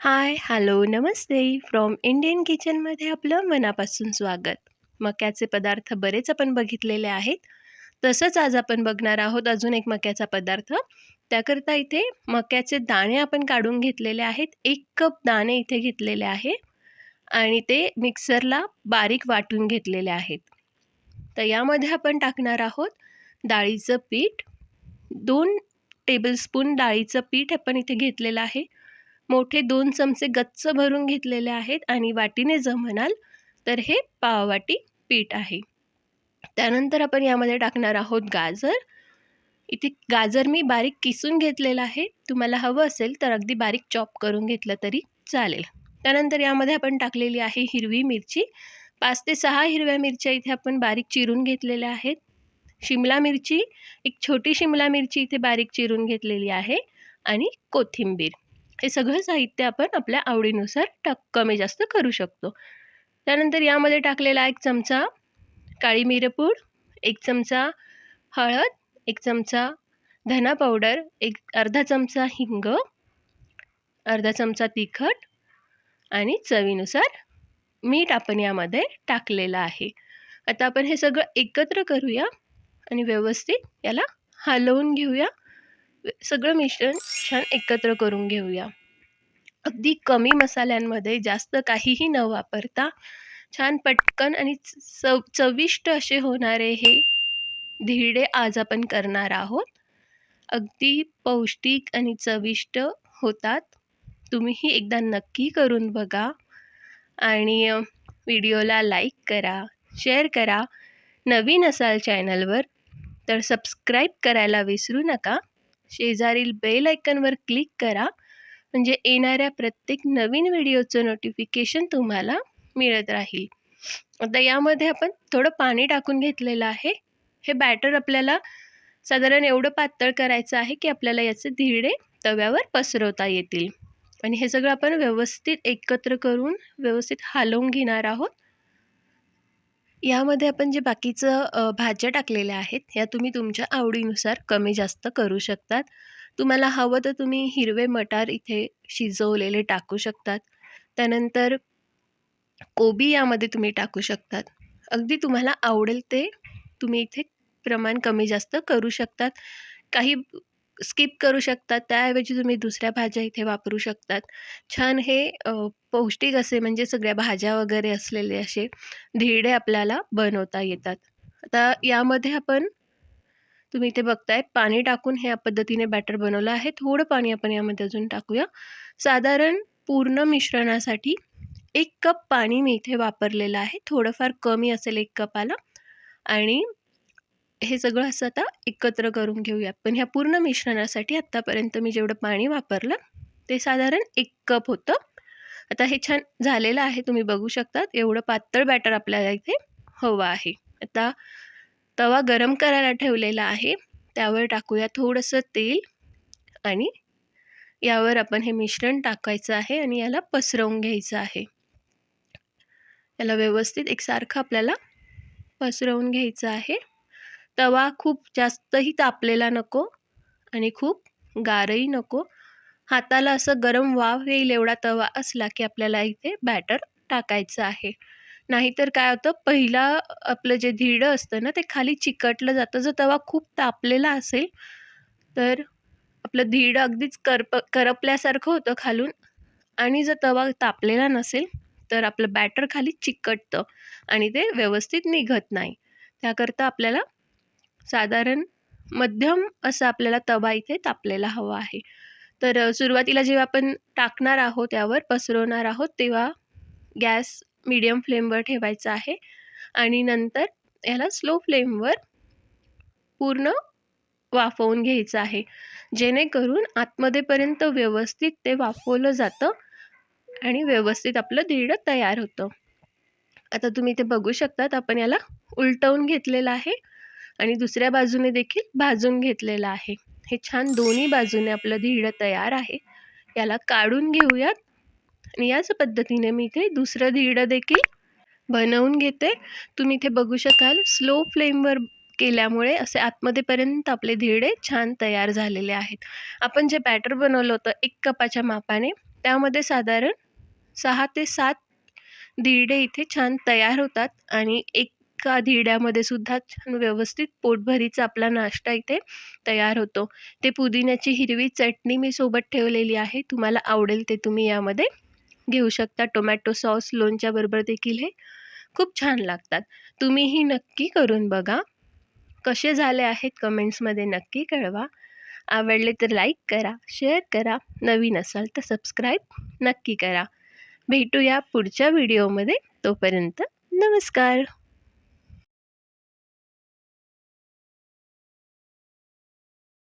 Hi, hello, namaste. From Indian किचनमध्ये आपलं मनापासून स्वागत. मक्याचे पदार्थ बरेच आपण बघितलेले आहेत. तसंच आज आपण बघणार आहोत अजून एक मक्याचा पदार्थ. त्याकरता इथे मक्याचे दाणे आपण काढून घेतलेले आहेत. एक कप दाणे इथे घेतलेले आहे आणि ते मिक्सरला बारीक वाटून घेतलेले आहेत. तर यामध्ये आपण टाकणार आहोत डाळीचं पीठ. दोन टेबलस्पून डाळीचं पीठ आपण इथे घेतलेलं आहे. मोठे दोन चमचे गच्च भरून घेतलेले आहेत आणि वाटीने जर म्हणाल तर हे पाववाटी पीठ आहे. त्यानंतर आपण यामध्ये टाकणार आहोत गाजर. इथे गाजर मी बारीक किसून घेतलेलं आहे. तुम्हाला हवं असेल तर अगदी बारीक चॉप करून घेतलं तरी चालेल. त्यानंतर यामध्ये आपण टाकलेली आहे हिरवी मिरची. पाच ते सहा हिरव्या मिरच्या इथे आपण बारीक चिरून घेतलेल्या आहेत. शिमला मिरची, एक छोटी शिमला मिरची इथे बारीक चिरून घेतलेली आहे आणि कोथिंबीर. हे सगळं साहित्य आपण आपल्या आवडीनुसार टाक कमी जास्त करू शकतो. त्यानंतर यामध्ये टाकलेला एक चमचा काळी मिरपूड, एक चमचा हळद, एक चमचा धना पावडर, एक अर्धा चमचा हिंग, अर्धा चमचा तिखट आणि चवीनुसार मीठ आपण यामध्ये टाकलेलं आहे. आता आपण हे सगळं एकत्र करूया आणि व्यवस्थित याला हलवून घेऊया. सगळं मिश्रण छान एकत्र करून घेऊया. अगदी कमी मसाल्यांमध्ये जास्त काहीही न वापरता छान पटकन आणि चव चविष्ट असे होणारे हे धिरडे आज आपण करणार आहोत. अगदी पौष्टिक आणि चविष्ट होतात. तुम्हीही एकदा नक्की करून बघा आणि व्हिडिओला लाईक करा, शेअर करा. नवीन असाल चॅनलवर तर सबस्क्राईब करायला विसरू नका. शेजारील बेल आयकनवर क्लिक करा म्हणजे येणाऱ्या प्रत्येक नवीन व्हिडिओचं नोटिफिकेशन तुम्हाला मिळत राहील. आता यामध्ये आपण थोडं पाणी टाकून घेतलेलं आहे. हे बॅटर आपल्याला साधारण एवढं पातळ करायचं आहे की आपल्याला याचे धिरडे तव्यावर पसरवता येतील आणि हे सगळं आपण व्यवस्थित एकत्र करून व्यवस्थित हलवून घेणार आहोत. यामध्ये आपण जे बाकीचं भाज्या टाकलेल्या आहेत, ह्या तुम्ही तुमच्या आवडीनुसार कमी जास्त करू शकतात. तुम्हाला हवं तर तुम्ही हिरवे मटार इथे शिजवलेले टाकू शकतात. त्यानंतर कोबी यामध्ये तुम्ही टाकू शकतात. अगदी तुम्हाला आवडेल ते तुम्ही इथे प्रमाण कमी जास्त करू शकतात. काही स्किप करू शकतात. त्याऐवजी तुम्ही दुसऱ्या भाज्या इथे वापरू शकतात. छान हे पौष्टिक असे म्हणजे सगळ्या भाज्या वगैरे असलेले असे धिरडे आपल्याला बनवता येतात. आता यामध्ये आपण तुम्ही इथे बघताय पाणी टाकून ह्या पद्धतीने बॅटर बनवलं आहे. थोडं पाणी आपण यामध्ये अजून टाकूया. साधारण पूर्ण मिश्रणासाठी एक कप पाणी मी इथे वापरलेलं आहे. थोडंफार कमी असेल एक कपाला आणि हे सगळं असं आता एकत्र करून घेऊया. पण ह्या पूर्ण मिश्रणासाठी आत्तापर्यंत मी जेवढं पाणी वापरलं ते साधारण एक कप होतं. आता हे छान झालेलं आहे. तुम्ही बघू शकतात. एवढं पातळ बॅटर आपल्याला इथे हवं आहे. आता तवा गरम करायला ठेवलेला आहे. त्यावर टाकूया थोडंसं तेल आणि यावर आपण हे मिश्रण टाकायचं आहे आणि याला पसरवून घ्यायचं आहे. याला व्यवस्थित एकसारखं आपल्याला पसरवून घ्यायचं आहे. तवा खूप जास्तही तापलेला नको आणि खूप गारही नको. हाताला असं गरम वाफ येईल एवढा तवा असला की आपल्याला इथे बॅटर टाकायचं आहे. नाहीतर काय होतं पहिला आपलं जे धिरडं असतं ना ते खाली चिकटलं जातं. जर तवा खूप तापलेला असेल तर आपलं धिरडं अगदीच करप करपल्यासारखं होतं खालून आणि जर तवा तापलेला नसेल तर आपलं बॅटर खाली चिकटतं आणि ते व्यवस्थित निघत नाही. त्याकरता आपल्याला साधारण मध्यम असा आपल्याला तवा इथे तापलेला हवा आहे. तर सुरुवातीला जेव्हा आपण टाकणार आहोत त्यावर पसरवणार आहोत तेव्हा गॅस मीडियम फ्लेमवर ठेवायचा आहे आणि नंतर याला स्लो फ्लेमवर पूर्ण वाफवून घ्यायचं आहे. जेणेकरून आतमध्येपर्यंत व्यवस्थित ते वाफवलं जातं आणि व्यवस्थित आपलं दीड तयार होतं. आता तुम्ही इथे बघू शकतात आपण याला उलटवून घेतलेलं आहे आणि दुसऱ्या बाजूने देखील भाजून घेतलेलं आहे. हे छान दोन्ही बाजूने आपलं धिरडं तयार आहे. याला काढून घेऊयात आणि याच पद्धतीने मी इथे दुसरं धिरडं देखील बनवून घेते. तुम्ही इथे बघू शकाल स्लो फ्लेमवर केल्यामुळे असे आतमध्येपर्यंत आपले धिरडे छान तयार झालेले आहेत. आपण जे बॅटर बनवलं होतं एक कपाच्या मापाने त्यामध्ये साधारण सहा ते सात धिरडे इथे छान तयार होतात आणि एक एका धिरड्यामध्ये सुद्धा छान व्यवस्थित पोटभरीचा आपला नाश्ता इथे तयार होतो. ते पुदिन्याची हिरवी चटणी मी सोबत ठेवलेली आहे. तुम्हाला आवडेल ते तुम्ही यामध्ये घेऊ शकता. टोमॅटो सॉस लोणच्याबरोबर देखील हे खूप छान लागतात. तुम्हीही नक्की करून बघा. कसे झाले आहेत कमेंट्समध्ये नक्की कळवा. आवडले तर लाईक करा शेअर करा. नवीन असाल तर सबस्क्राईब नक्की करा. भेटूया पुढच्या व्हिडिओमध्ये. तोपर्यंत नमस्कार.